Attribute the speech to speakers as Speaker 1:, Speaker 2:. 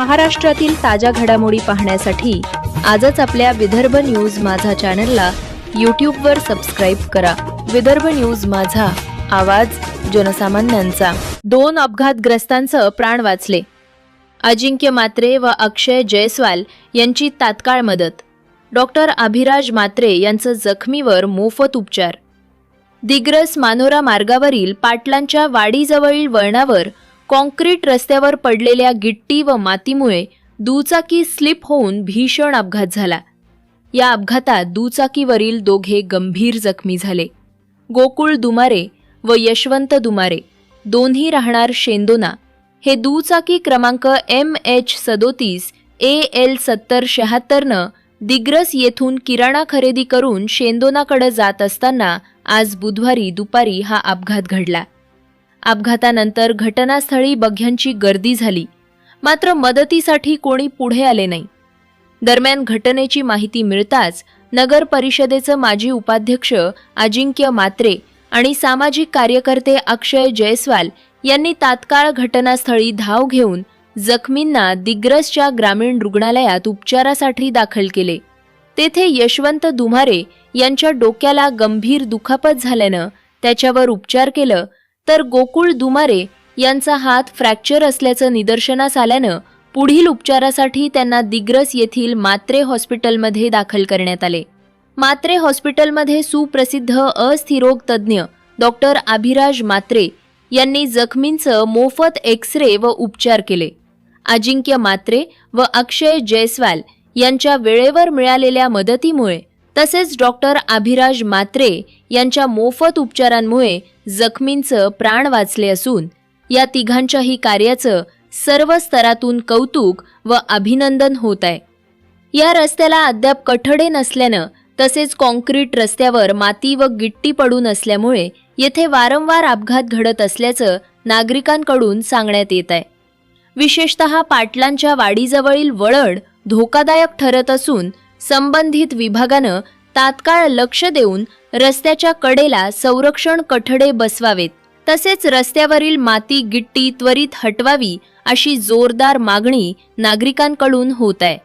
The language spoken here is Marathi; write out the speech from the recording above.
Speaker 1: महाराष्ट्रातील ताज्या घडामोडी पाहण्यासाठी आजच आपल्या विदर्भ न्यूज माझा चॅनलला यूट्यूबवर सबस्क्राईब करा. विदर्भ न्यूज माझा आवाज जनसामान्यांचा. दोन अपघातग्रस्तांचं प्राण वाचले. अजिंक्य मात्रे व अक्षय जयस्वाल यांची तात्काळ मदत. डॉक्टर अभिराज मात्रे यांचं जखमीवर मोफत उपचार. दिग्रस मानोरा मार्गावरील पाटलांच्या वाडीजवळील वळणावर कॉन्क्रीट रस्त्यावर पडलेल्या गिट्टी व मातीमुळे दुचाकी स्लिप होऊन भीषण अपघात झाला. या अपघातात दुचाकीवरील दोघे गंभीर जखमी झाले. गोकुळ दुमारे व यशवंत दुमारे दोन्ही राहणार शेंदोना. हे दुचाकी क्रमांक एम एच सदोतीस ए एल सत्तर शहात्तरनं दिग्रस येथून किराणा खरेदी करून शेंदोनाकडे जात असताना आज बुधवारी दुपारी हा अपघात घडला. अपघातानंतर घटनास्थळी बघ्यांची गर्दी झाली. मात्र मदतीसाठी कोणी पुढे आले नाही. दरम्यान घटनेची माहिती मिळताच नगर परिषदेचं माजी उपाध्यक्ष अजिंक्य मात्रे आणि सामाजिक कार्यकर्ते अक्षय जयस्वाल यांनी तात्काळ घटनास्थळी धाव घेऊन जखमींना दिग्रसच्या ग्रामीण रुग्णालयात उपचारासाठी दाखल केले. तेथे यशवंत दुमारे यांच्या डोक्याला गंभीर दुखापत झाल्यानं त्याच्यावर उपचार केलं तर गोकुळ दुमारे यांचा हात फ्रॅक्चर असल्याचं निदर्शनास आल्यानं पुढील उपचारासाठी त्यांना दिग्रस येथील मात्रे हॉस्पिटलमध्ये दाखल करण्यात आले. मात्रे हॉस्पिटलमध्ये सुप्रसिद्ध अस्थिरोग तज्ज्ञ डॉक्टर अभिराज मात्रे यांनी जखमींचं मोफत एक्स रे व उपचार केले. अजिंक्य मात्रे व अक्षय जयस्वाल यांच्या वेळेवर मिळालेल्या मदतीमुळे तसेच डॉक्टर अभिराज मात्रे यांच्या मोफत उपचारांमुळे जखमींचं प्राण वाचले असून या तिघांच्याही कार्याचं सर्व स्तरातून कौतुक व अभिनंदन होत आहे. या रस्त्याला अद्याप कठडे नसल्यानं तसेच कॉन्क्रीट रस्त्यावर माती व गिट्टी पडून असल्यामुळे येथे वारंवार अपघात घडत असल्याचं नागरिकांकडून सांगण्यात येत आहे. विशेषतः पाटलांच्या वाडीजवळील वळण धोकादायक ठरत असून संबंधित विभागानं तात्काळ लक्ष देऊन रस्त्याच्या कडेला संरक्षण कठडे बसवावेत. तसेच रस्त्यावरील माती गिट्टी त्वरित हटवावी अशी जोरदार मागणी नागरिकांकडून होत आहे.